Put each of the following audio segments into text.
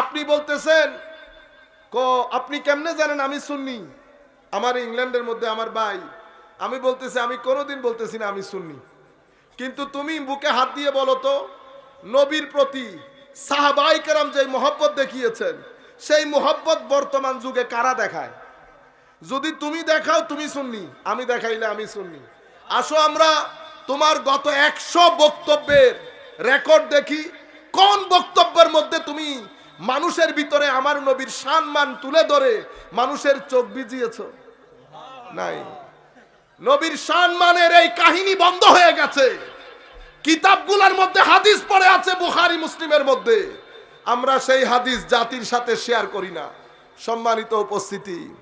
আপনি বলতেছেন, ক, আপনি কেমনে জানেন আমি সুন্নি? আমার ইংল্যান্ডের মধ্যে আমার ভাই। আমি বলতেছি, আমি কোনোদিন বলতেছি না আমি সুন্নি। কিন্তু তুমি বুকে হাত দিয়ে বলো তো, নবীর প্রতি সাহাবাই কেরাম যে মোহব্বত দেখিয়েছেন, সেই মোহব্বত বর্তমান যুগে কারা দেখায়? যদি তুমি দেখাও তুমি শুননি আমি দেখাইলে আমি শুননি আসো আমরা তোমার গত একশো বক্তব্যের রেকর্ড দেখি, কোন বক্তব্যের মধ্যে তুমি মানুষের ভিতরে আমার নবীর সম্মান তুলে ধরে মানুষের চোখ ভিজিয়েছ? নাই। নবীর সম্মানের এই কাহিনী বন্ধ হয়ে গেছে। কিতাবগুলোর মধ্যে হাদিস পড়ে আছে বুখারি, মুসলিমের মধ্যে। আমরা সেই হাদিস জাতির সাথে শেয়ার করি না। সম্মানিত উপস্থিতি।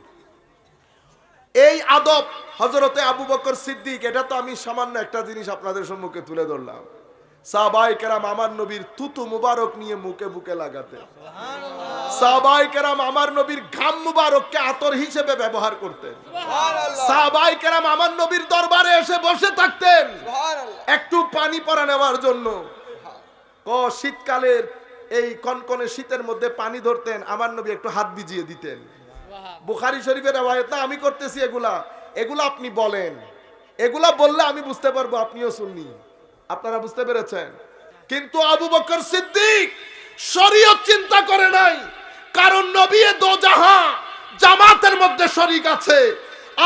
এই আদব হজরতে আবু বকর সিদ্দিক, এটা তো আমি সামান্য একটা জিনিস আপনাদের সম্মুখে তুলে ধরলাম। সাহাবাই কেরাম আমার নবীর তুতু মুবারক নিয়ে মুখে বুকে লাগাতে সাহাবাই কেরাম আমার নবীর ঘাম মুবারককে আতর হিসেবে ব্যবহার করতেন। সাহাবাই কেরাম আমার নবীর দরবারে এসে বসে থাকতেন। একটু পানি পরা নেওয়ার জন্য। ক শীতকালের এই কনকনে শীতের মধ্যে পানি ধরতেন আমার নবী একটু হাত ভিজিয়ে দিতেন। বুখারি শরীফের আওয়ায়ত না আমি করতেছি এগুলা। এগুলা আপনি বলেন। এগুলা বললে আমি বুঝতে পারব আপনিও শুননি আপনারা বুঝতে পেরেছেন? কিন্তু আবু বকর সিদ্দিক শরীয়ত চিন্তা করে নাই। কারণ নবী এ দো জাহা জামাতের মধ্যে শরিক আছে।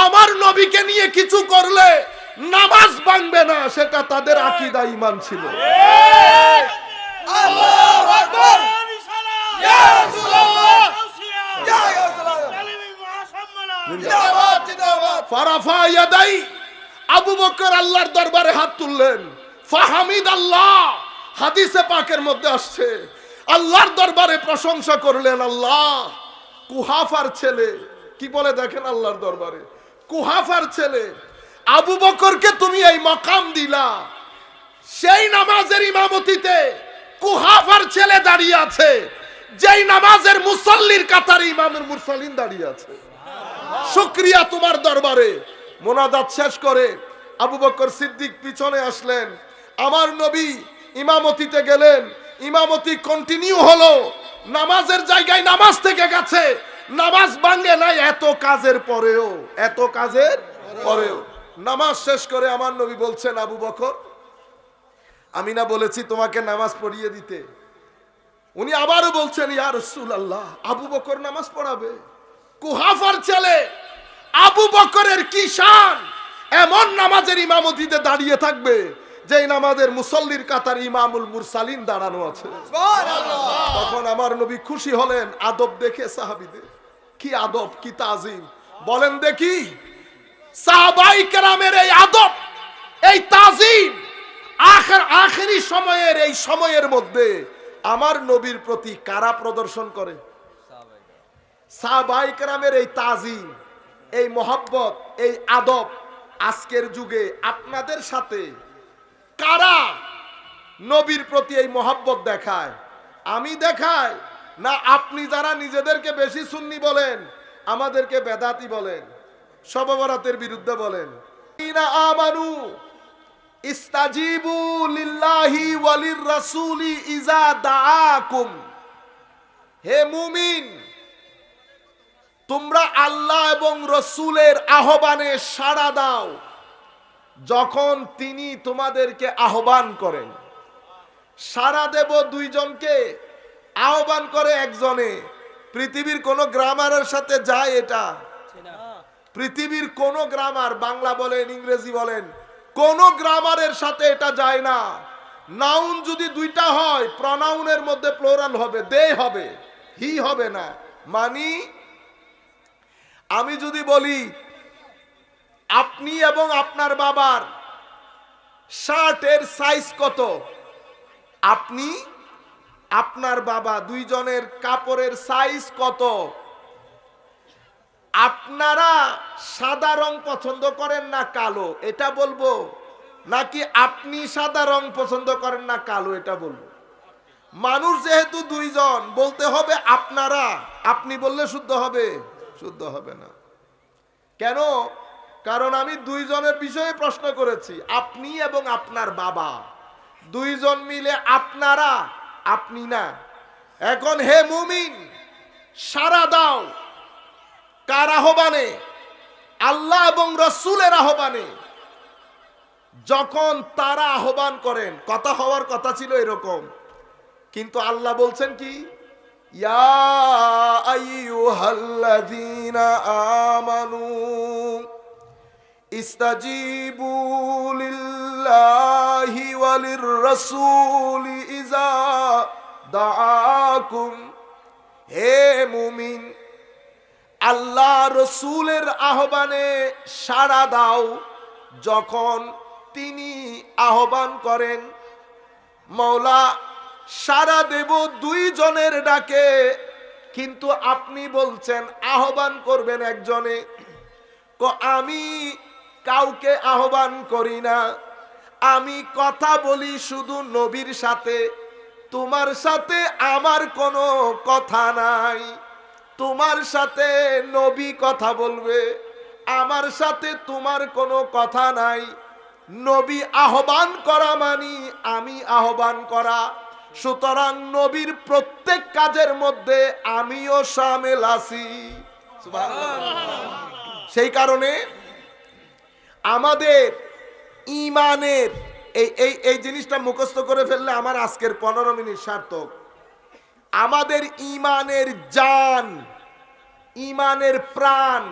আমার নবীকে নিয়ে কিছু করলে নামাজ ভাঙবে না সেটা তাদের আকীদা ঈমান ছিল। আবু বকর আল্লাহর দরবারে হাত তুললেন। ফাহামিদ আল্লাহ। হাদিসে পাকের মধ্যে আসছে, আল্লাহর দরবারে প্রশংসা করলেন আল্লাহ। কুহাফার ছেলে, কি বলে দেখেন আল্লাহর দরবারে? কুহাফার ছেলে, আবু বকরকে তুমি এই মকাম দিলা। সেই নামাজের ইমামতিতে কুহাফার ছেলে দাঁড়িয়ে আছে, যেই নামাজের মুসল্লির কাতারে ইমামের মুরসালিন দাঁড়িয়ে আছে। শুক্রিয়া তোমার দরবারে। মোনাজাত শেষ করে আবু বকর সিদ্দিক পিছনে আসলেন। আমার নবী ইমামতিতে গেলেন। ইমামতি কন্টিনিউ হলো। নামাজের জায়গায় নামাজ থেকে গেছে। নামাজ ভাঙ্গে নাই এত কাজের পরেও। এত কাজের পরেও। নামাজ শেষ করে আমার নবী বলছেন, আবু বকর, আমি না বলেছি তোমাকে নামাজ পড়িয়ে দিতে। উনি আবারও বলছেন, ইয়া রসুল আল্লাহ আবু বকর নামাজ পড়াবে। কুহাফার ছেলে, আবু বকরের কি শান? এমন নামাজের ইমামতিতে দাঁড়িয়ে থাকবে। যে নামাজের মুসল্লির কাতার ইমামুল মুরসালিন দাঁড়ানো আছে। তখন আমার নবী খুশি হলেন আদব দেখে সাহাবিদের। কি আদব কি তাজিম। বলেন দেখি সাহাবাই কেরামের এই আদব এই তাজিম আখের আখেরি সময়ের এই সময়ের মধ্যে আমার নবীর প্রতি কারা প্রদর্শন করে? সাহাবাই কেরামের এই তাজিম এই মোহাব্বত এই আদব আজকের যুগে আপনাদের সাথে কারা নবীর প্রতি এই মহাব্বত দেখায়? আমি দেখাই? না আপনি যারা নিজেদেরকে বেশি সুন্নি বলেন, আমাদেরকে বেদাতি বলেন, সববরাতের বিরুদ্ধে বলেন। তোমরা আল্লাহ এবং রসুলের আহ্বানে সাড়া দাও। যখন তিনি তোমাদেরকে আহ্বান করেন, সারা দেব দুইজনকে আহ্বান করে একজনে, পৃথিবীর কোন গ্রামারের সাথে যায় এটা? পৃথিবীর কোন গ্রামার, বাংলা বলেন, ইংরেজি বলেন, কোন গ্রামারের সাথে এটা যায় না। নাউন যদি দুইটা হয়, প্রনাউনের মধ্যে প্লোরাল হবে, দে হবে, হি হবে না। মানি, আমি যদি বলি আপনি এবং আপনার বাবার শার্টের সাইজ কত? আপনি, আপনার বাবা দুইজনের কাপড়ের সাইজ কত? আপনারা সাদা রং পছন্দ করেন না কালো? এটা বলব। নাকি আপনি সাদা রং পছন্দ করেন না কালো? এটা বলব। মানুষ যেহেতু দুইজন, বলতে হবে আপনারা। আপনি বললে শুদ্ধ হবে। শুদ্ধ হবে না। কেন? কারণ আমি দুইজনের বিষয়ে প্রশ্ন করেছি, আপনি এবং আপনার বাবা। দুইজন মিলে আপনারা, আপনি না। এখন হে মুমিন সারা দাও। কার আহ্বানে? আল্লাহ এবং রসুলের আহ্বানে। যখন তারা আহ্বান করেন, কথা হওয়ার কথা ছিল এরকম। কিন্তু আল্লাহ বলছেন কি? ইয়া আমানু। লিল্লাহি ওয়ালির রাসূলি ইযা দাআকুম। হে মুমিন, আল্লাহ রসুলের আহ্বানে সাড়া দাও। যখন তিনি আহ্বান করেন মৌলা সারা দেব দুইজনের ডাকে। কিন্তু আপনি বলছেন, আহ্বান করবেন একজনে। আমি কাউকে আহ্বান করি না। আমি কথা বলি শুধু নবীর সাথে। তোমার সাথে আমার কোনো কথা নাই। তোমার সাথে নবী কথা বলবে। আমার সাথে তোমার কোনো কথা নাই। নবী আহ্বান করা মানি, আমি আহ্বান করা। সুতরাং নবীর প্রত্যেক কাজের মধ্যে আমিও সামেল আছি। সেই কারণে আমাদের ইমানের, এই এই এই জিনিসটা মুখস্থ করে ফেললে আমার আজকের পনেরো মিনিট সার্থক। আমাদের ইমানের জান, ইমানের প্রাণ,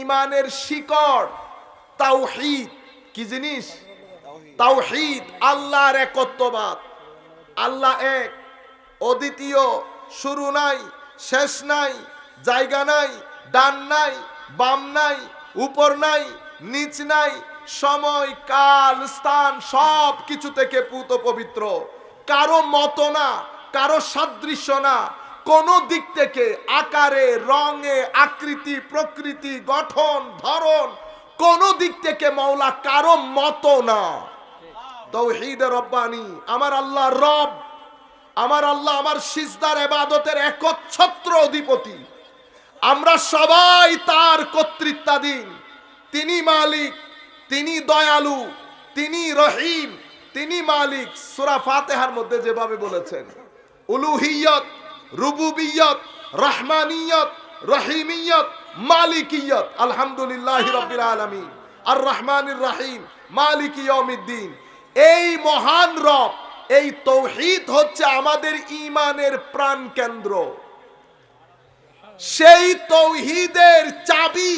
ইমানের শিকড়, তাওহীদ, কি জিনিস? তাওহীদ, আল্লাহর একত্ববাদ। আল্লাহ এক, অদ্বিতীয়, শুরু নাই, শেষ নাই, জায়গা নাই, ডান নাই, বাম নাই, উপর নাই নিচ নাই, সময়, কাল, স্থান, সব কিছু থেকে পুত পবিত্র। কারও মত না, কারও সাদৃশ্য না। কোন দিক থেকে আকারে, রঙে, আকৃতি, প্রকৃতি, গঠন, ধরন, কোন দিক থেকে মৌলা কারও মত না। তৌহিদ রব্বানি, আমার আল্লাহ রব, আমার আল্লাহ আমার সিজদার এবাদতের একচ্ছত্র অধিপতি। আমরা সবাই তার কর্তৃত্বাধীন। তিনি মালিক, তিনি দয়ালু, তিনি রহিম, তিনি মালিক। সুরা ফাতেহার মধ্যে যেভাবে বলেছেন, উলুহিয়ত, রুবুবিয়ত, রহমানিয়ত, রহিমিয়ত, মালিকিয়ত, আলহামদুলিল্লাহ রব্বিল আলামিন আর রহমানির রহিম, মালিক ইয়মিদ্দিন এই মহান রব, এই তৌহিদ হচ্ছে আমাদের ইমানের প্রাণ কেন্দ্র সেই তৌহিদের চাবি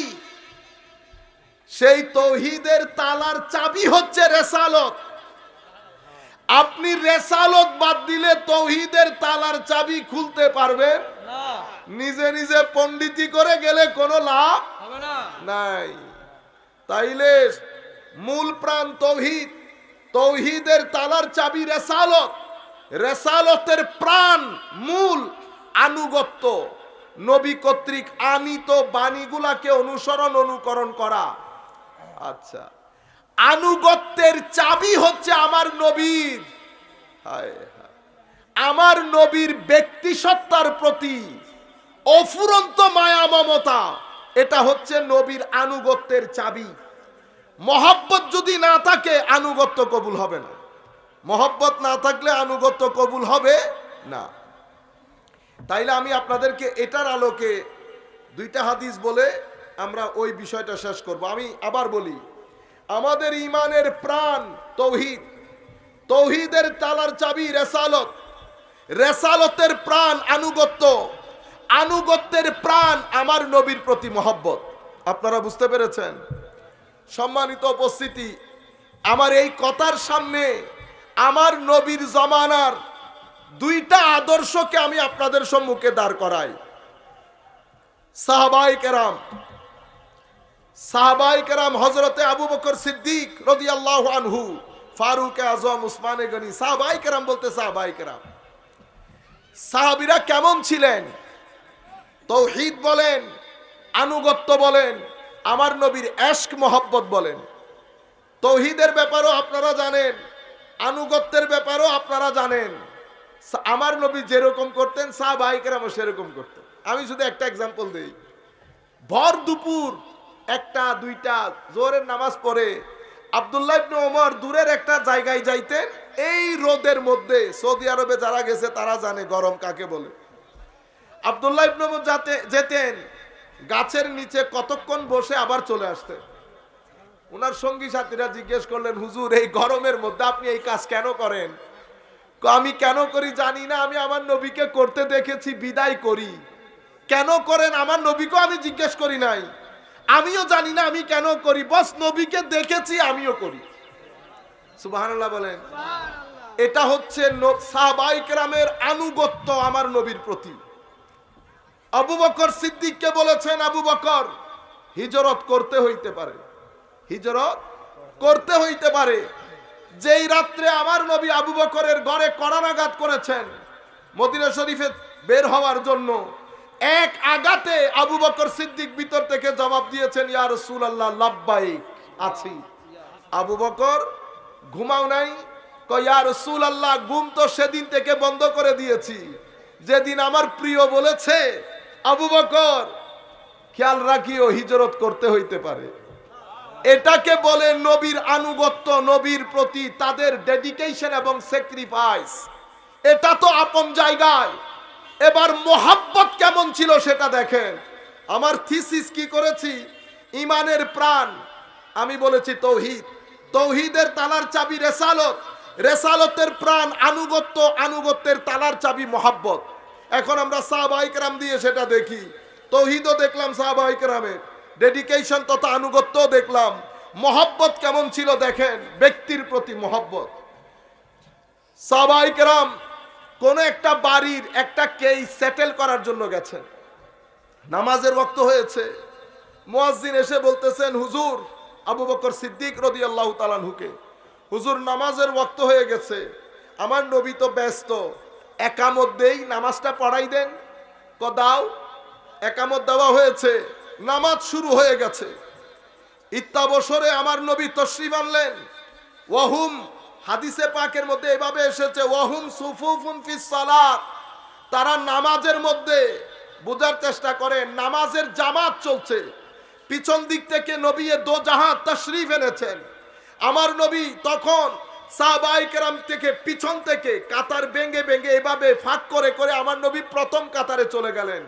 সেই তৌহিদের তালার চাবি হচ্ছে রেসালত। আপনি রেসালত বাদ দিলে তৌহিদের তালার চাবি খুলতে পারবেন না। নিজে নিজে পণ্ডিতি করে গেলে কোনো লাভ হবে নাই। তাইলে মূল প্রাণ তৌহিদ। তৌহিদের তালার চাবি রেসালত। রেসালতের প্রাণ মূল আনুগত্য। নবী কর্তৃক আনিত বাণীগুলাকে অনুসরণ অনুকরণ করা। আচ্ছা। আনুগত্যের চাবি হচ্ছে আমার নবীর। আমার নবীর ব্যক্তি সত্তার প্রতি অফুরন্ত মায়া, মমতা, এটা হচ্ছে নবীর আনুগত্যের চাবি। মহব্বত যদি না থাকে, আনুগত্য কবুল হবে না। মহব্বত না থাকলে আনুগত্য কবুল হবে না। তাইলে আমি আপনাদেরকে এটার আলোকে দুইটা হাদিস বলে আমরা ওই বিষয়টা শেষ করব। আমি আবার বলি, আমাদের ইমানের প্রাণ তৌহিদ। তৌহিদের তালার চাবি রেসালত। রেসালতের প্রাণ আনুগত্য। আনুগত্যের প্রাণ আমার নবীর প্রতি মহব্বত। আপনারা বুঝতে পেরেছেন? সম্মানিত উপস্থিতি, আমার এই কথার সামনে আমার নবীর জমানার দুইটা আদর্শকে আমি আপনাদের সম্মুখে দাঁড় করাই। সাহাবাই কেরাম সাহাবাই কেরাম হজরতে আবু বকর সিদ্দিক রদি আল্লাহ আনহু, ফারুক আজম, উসমানে গনি, সাহাবাই কেরাম বলতে সাহাবাই কেরাম। সাহাবিরা কেমন ছিলেন? তৌহিদ বলেন, আনুগত্য বলেন, আমার নবীর এশক মোহব্বত বলেন। তৌহিদের ব্যাপারও আপনারা জানেন, আনুগত্যের ব্যাপারও আপনারা জানেন। আমার নবী যেরকম করতেন সাহাবাহিকেরামও সেরকম করতেন। আমি শুধু একটা এক্সাম্পল দিই। ভর দুপুর একটা, দুইটা জোরের নামাজ পড়ে আবদুল্লাহ ইবনে ওমর দূরের একটা জায়গায় যাইতেন, এই রোদের মধ্যে সৌদি আরবে যারা গেছে তারা জানে গরম কাকে বলে। আবদুল্লাহ ইবনে উমর যাতে, যেতেন, গাছের নিচে কতক্ষণ বসে আবার চলে আসতেন। ওনার সঙ্গী সাথীরা জিজ্ঞেস করলেন, হুজুর, এই গরমের মধ্যে আপনি এই কাজ কেন করেন? আমি কেন করি জানি না, আমি আমার নবীকে করতে দেখেছি, বিদায় করি। কেন করেন? আমার নবীকেও আমি জিজ্ঞেস করি নাই। আমিও জানি না আমি কেন করি। বস নবীকে দেখেছি আমিও করি। সুবহানাল্লাহ বলেন। এটা হচ্ছে সাহবাইকরামের আনুগত্য আমার নবীর প্রতি। আবু বকর সিদ্দিককে বলেছেন আবু বকর হিজরত করতে হইতে পারে। হিজরত করতে হইতে পারে। যেই রাত্রে আমার নবী আবু বকরের ঘরে করানাঘাত করেছেন মদিনা শরীফে বের হওয়ার জন্য এক আগাতে আবু বকর সিদ্দিক ভিতর থেকে জবাব দিয়েছেন, ইয়া রাসূলুল্লাহ, লাব্বাইক, আছি। আবু বকর ঘুমাও নাই, কয়া রসুল আল্লাহ ঘুম তো সেদিন থেকে বন্ধ করে দিয়েছি। যেদিন আমার প্রিয় বলেছে, আবু বকর, খেয়াল রাখিও, হিজরত করতে হইতে পারে। এটাকে বলে নবীর আনুগত্য, নবীর প্রতি তাদের ডেডিকেশন এবং স্যাক্রিফাইস এটা তো আপন জায়গায়। এবার মোহাব্বত কেমন ছিল সেটা দেখেন। আমার থিসিস কি করেছি? ইমানের প্রাণ। আমি বলেছি তৌহিদ। তৌহিদের তালার চাবি রেসালত। রেসালতের প্রাণ, আনুগত্য, আনুগত্যের তালার চাবি মোহাব্বত। এখন আমরা সাহবাইকরাম দিয়ে সেটা দেখি। তৌহিদও দেখলাম সাহবাইকরামের ডেডিকেশন তথা আনুগত্য দেখলাম। মহব্বত কেমন ছিল দেখেন? ব্যক্তির প্রতি মহব্বত। সাহবাইকরাম কোন একটা বাড়ির একটা কেই সেটেল করার জন্য গেছেন নামাজের রক্ত হয়েছে। মুয়াজ্জিন এসে বলতেছেন, হুজুর, আবু বকর সিদ্দিক রদি আল্লাহ তালানহুকে হুজুর, নামাজের ওয়াক্ত হয়ে গেছে। আমার নবী তো ব্যস্ত। একামত দেই, নামাজটা পড়াই দেন। ক দাও একামত দেওয়া হয়েছে। নামাজ শুরু হয়ে গেছে। ইত্যাবসরে আমার নবী তশরিফ আনলেন। ওয়াহুম হাদিসে পাকের মধ্যে এভাবে এসেছে, ওয়াহুম সুফুফুন ফিস সালাত। তারা নামাজের মধ্যে বোঝার চেষ্টা করেন নামাজের জামাত চলছে। পিছন দিক থেকে নবী দো জাহাজ তশরিফ এনেছেন। আমার নবী তখন সাহাবাই কেরাম থেকে পিছন থেকে কাতার বেঙ্গে বেঙ্গে এভাবে ফাঁক করে করে আমার নবী প্রথম কাতারে চলে গেলেন।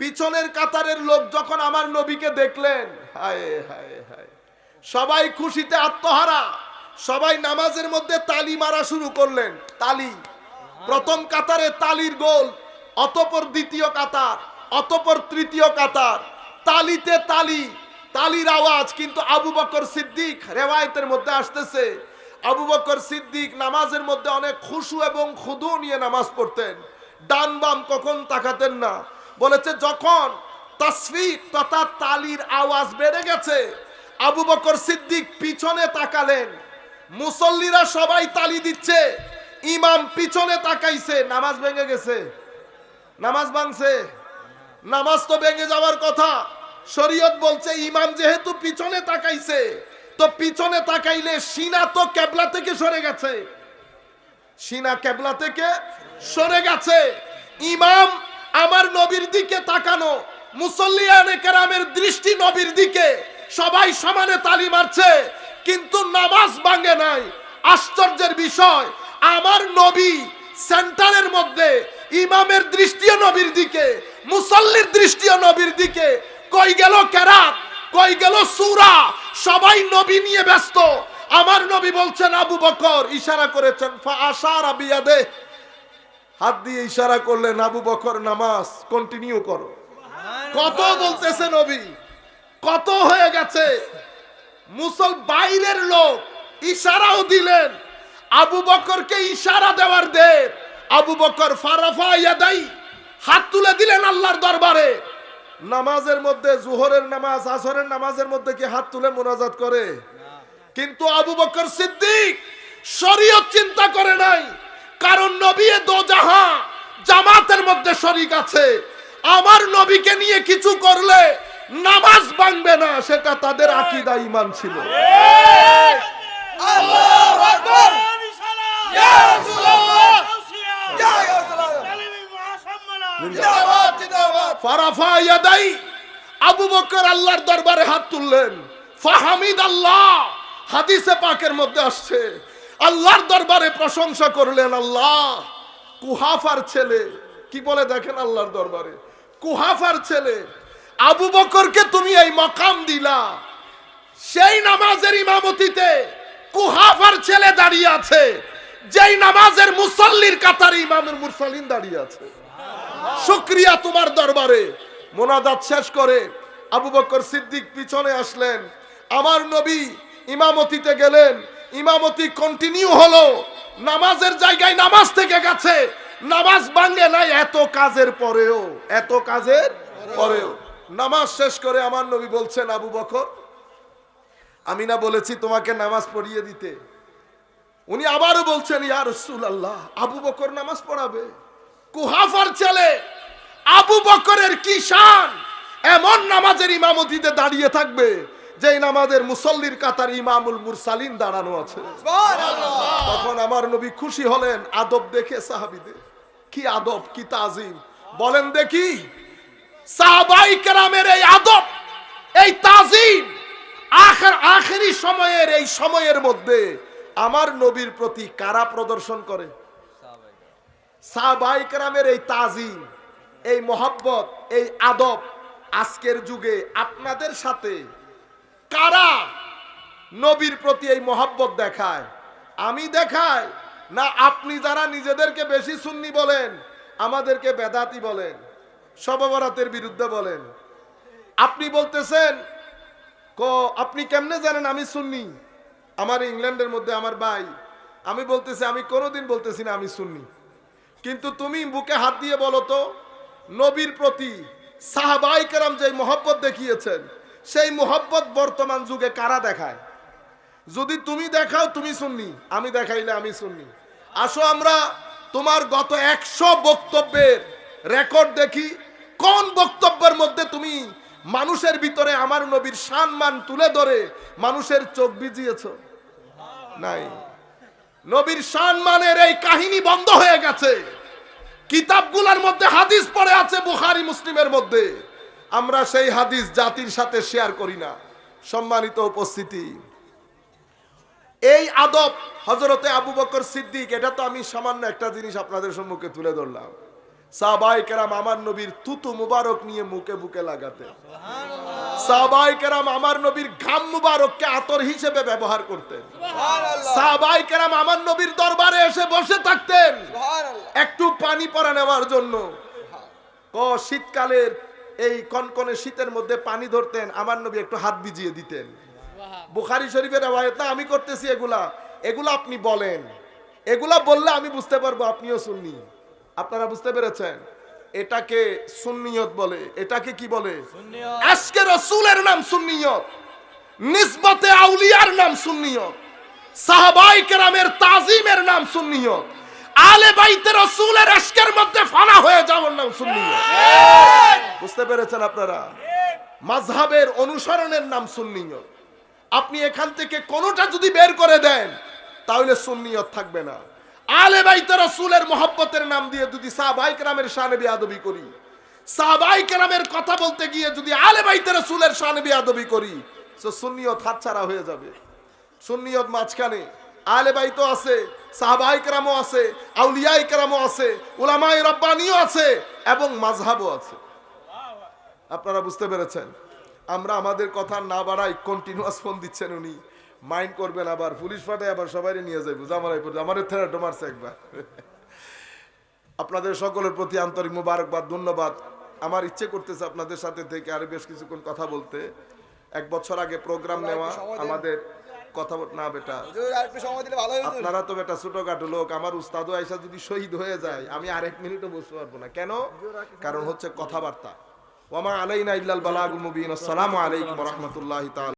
পিছনের কাতারের লোক যখন আমার নবীকে দেখলেন, হায় হায় হায়, সবাই খুশিতে আত্মহারা। সবাই নামাজের মধ্যে তালি মারা শুরু করলেন। তালি। প্রথম কাতারে তালির গোল, অতপর দ্বিতীয় কাতার, অতপর তৃতীয় কাতার। তালিতে তালি, তালির আওয়াজ কিন্তু আবু বকর সিদ্দিক রেওয়ায়তের মধ্যে আসতেছে। আবু বকর সিদ্দিক নামাজের মধ্যে অনেক খুশু এবং খুদু নিয়ে নামাজ পড়তেন। ডান বাম কখন তাকাতেন না। বলেছে, যখন তসফিক তথা তালির আওয়াজ বেড়ে গেছে, আবু বকর সিদ্দিক পিছনে তাকালেন। মুসল্লিরা সবাই তালি দিচ্ছে। ইমাম পিছনে তাকাইছে, নামাজ ভেঙে গেছে। নামাজ ভাঙছে। নামাজ তো ভেঙে যাওয়ার কথা। শরীয়ত বলছে, ইমাম যেহেতু পিছনে তাকাইছে, তো পিছনে তাকাইলে সিনা তো কেবলা থেকে সরে গেছে। সিনা কেবলা থেকে সরে গেছে। ইমাম আমার নবীর দিকে তাকানো, মুসল্লিয়ানে কেরামের দৃষ্টি নবীর দিকে। সবাই সমানে তালি মারছে। কিন্তু নামাজ ভাঙে নাই। আশ্চর্যের বিষয় আমার নবী সেন্টারের মধ্যে ইমামের দৃষ্টিও নবীর দিকে মুসল্লির দৃষ্টিও নবীর দিকে কই গেল কেরাত কই গেল সুরা সবাই নবী নিয়ে ব্যস্ত। আমার নবী বলছেন আবু বকর ইশারা করেছেন আশারা হাত দিয়ে ইশারা করলেন আবু বকর নামাজ কন্টিনিউ করো। কত বলতেছে নবী? কত হয়ে গেছে? মুসল বাইরের লোক ইশারাও দিলেন। আবু বকরকে ইশারা দেওয়ার দে আবু বকর ফারাফা ইয়াদাই হাত তুলে দিলেন আল্লাহর দরবারে। নামাজের মধ্যে জুহরের নামাজ, আসরের নামাজের মধ্যে কি হাত তুলে মোনাজাত করে? কিন্তু আবু বকর সিদ্দিক শরীয়ত চিন্তা করে নাই। কারণ নবী এ দো জাহা জামাতের মধ্যে শরিক আছে। আমার নবীকে নিয়ে কিছু করলে নামাজ ভাঙবে না সেটা তাদের আকীদা ঈমান ছিল। আবু বকর আল্লাহর দরবারে হাত তুললেন। ফাহামিদ আল্লাহ হাদিসে পাকের মধ্যে আসছে। আল্লাহর দরবারে প্রশংসা করলেন আল্লাহ কুহাফার ছেলে। কি বলে দেখেন আল্লাহর দরবারে? কুহাফার ছেলে। আবু বকরকে তুমি এই মকাম দিলা। সেই নামাজের ইমামতিতে কুহাফার ছেলে দাঁড়িয়ে আছে। যেই নামাজের মুসল্লির কাতারে ইমামের মুরসালিন দাঁড়িয়ে আছে। শুক্রিয়া তোমার দরবারে। মোনাজাত শেষ করে আবু বকর সিদ্দিক পিছনে আসলেন। আমার নবী ইমামতিতে গেলেন। ইমামতি কন্টিনিউ হলো। নামাজের জায়গায় নামাজ থেকে গেছে। নামাজ ভাঙে নাই এত কাজের পরেও। এত কাজের পরেও। নামাজ শেষ করে আমার নবী বলছেন আবু বকর আমি না বলেছি তোমাকে নামাজ পড়িয়ে দিতে। উনি আবারও বলছেন ইয়া রসুল আল্লাহ আবু বকর নামাজ পড়াবে। কুহাফার ছেলে আবু বকরের কি শান? এমন নামাজের ইমামতিতে দাঁড়িয়ে থাকবে যেই নামাজের মুসল্লির কাতার ইমামুল মুরসালিন দাঁড়ানো আছে। তখন আমার নবী খুশি হলেন আদব দেখে সাহাবিদের কি আদব কি তাজিম বলেন দেখি। সাহাবাই কেরামের এই আদব, এই তাজিম, আখের, আখেরি সময়ের, এই সময়ের মধ্যে আমার নবীর প্রতি কারা প্রদর্শন করে? সাহাবাই কেরামের এই তাজিম, এই মোহাব্বত, এই আদব আজকের যুগে আপনাদের সাথে কারা নবীর প্রতি এই মোহাব্বত দেখায়? আমি দেখাই? না আপনি যারা নিজেদেরকে বেশি সুন্নি বলেন, আমাদেরকে বেদাতি বলেন? সববরাতের বিরুদ্ধে বলেন। আপনি বলতেছেন, ক, আপনি কেমনে জানেন আমি সুন্নি? আমার ইংল্যান্ডের মধ্যে আমার ভাই। আমি বলতেছি, আমি কোনোদিন বলতেছি না আমি সুন্নি। কিন্তু তুমি বুকে হাত দিয়ে বলো তো, নবীর প্রতি সাহাবাই কেরাম যে মোহব্বত দেখিয়েছেন, সেই মোহব্বত বর্তমান যুগে কারা দেখায়? যদি তুমি দেখাও তুমি শুননি আমি দেখাইলে আমি শুননি আসো আমরা তোমার গত একশো বক্তব্যের রেকর্ড দেখি কোন বক্তব্যের মধ্যে তুমি মানুষের ভিতরে আমার নবীর সম্মান তুলে ধরে মানুষের চোখ ভিজিয়েছ? নাই। নবীর সম্মানের এই কাহিনী বন্ধ হয়ে গেছে। কিতাবগুলোর মধ্যে হাদিস পড়ে আছে বুখারি, মুসলিমের মধ্যে। আমরা সেই হাদিস জাতির সাথে শেয়ার করি না। সম্মানিত উপস্থিতি। এই আদব হজরতে আবু বকর সিদ্দিক, এটা তো আমি সামান্য একটা জিনিস আপনাদের সম্মুখে তুলে ধরলাম। সাহাবাই কেরাম আমার নবীর তুতু মুবারক নিয়ে মুখে বুকে লাগাতে সাহাবাই কেরাম আমার নবীর ঘাম মুবারককে আতর হিসেবে ব্যবহার করতেন। সাহাবাই কেরাম আমার নবীর দরবারে এসে বসে থাকতেন। একটু পানি পরা নেওয়ার জন্য। ক শীতকালের এই কনকনে শীতের মধ্যে পানি ধরতেন আমার নবী একটু হাত ভিজিয়ে দিতেন। বুখারি শরীফের রেওয়ায়ত আমি করতেছি এগুলা। এগুলা আপনি বলেন। এগুলা বললে আমি বুঝতে পারব আপনিও শুননি আপনারা বুঝতে পেরেছেন? এটাকে সুন্নিয়ত বলে। এটাকে কি বলে? আজকে রসুলের নাম সুন্নিয়ত। নিসবতে আউলিয়ার নাম সুন্নিয়ত। সাহাবাই কেরামের তাজিমের নাম সুন্নিয়ত। আলে বাইতে রসুলের আজকের মধ্যে ফানা হয়ে যাওয়ার নাম সুন্নিয়ত। বুঝতে পেরেছেন আপনারা? মাযহাবের অনুসরণের নাম সুন্নিয়ত। আপনি এখান থেকে কোনোটা যদি বের করে দেন তাহলে সুন্নিয়ত থাকবে না। আলে বাইতে রসুলের মহব্বতের নাম দিয়ে যদি সাহাবাই কেরামের শানে বিয়াদবি করি, সাহাবাই কেরামের কথা বলতে গিয়ে যদি আলে বাইতে রসুলের শানে বিয়াদবি করি, তো সুন্নিয়ত হাতছাড়া হয়ে যাবে। সুন্নিয়ত মাঝখানে আলে বাইতো আছে, সাহাবাই কেরামও আছে, আউলিয়াই কেরামও আছে উলামাই রব্বানিও আছে এবং মাঝহাবও আছে। আপনারা বুঝতে পেরেছেন? আমরা আমাদের কথা না বাড়াই কন্টিনিউয়াস ফোন দিচ্ছেন উনি। মাইন্ড করবেন আবার পুলিশ ফাটায় আবার সবাই নিয়ে যাইব জামারাই পড়ছে আমার থেরাটো মারছে একবার। আপনাদের সকলের প্রতি আন্তরিক মুবারকবাদ ধন্যবাদ। আমার ইচ্ছে করতেছে আপনাদের সাথে থেকে আরও বেশ কিছুক্ষণ কথা বলতে। এক বছর আগে প্রোগ্রাম নেওয়া আমাদের কথা না বেটা আপনারা তো বেটা ছোটখাটো লোক আমার উস্তাদও আইসা যদি শহীদ হয়ে যায় আমি আর এক মিনিটও বসতে পারব না। কেন? কারণ হচ্ছে কথাবার্তা। ওমা আলাইনা ইল্লাল বালাগুল মুবিন। আসসালামু আলাইকুম ওয়া রাহমাতুল্লাহি তাআলা।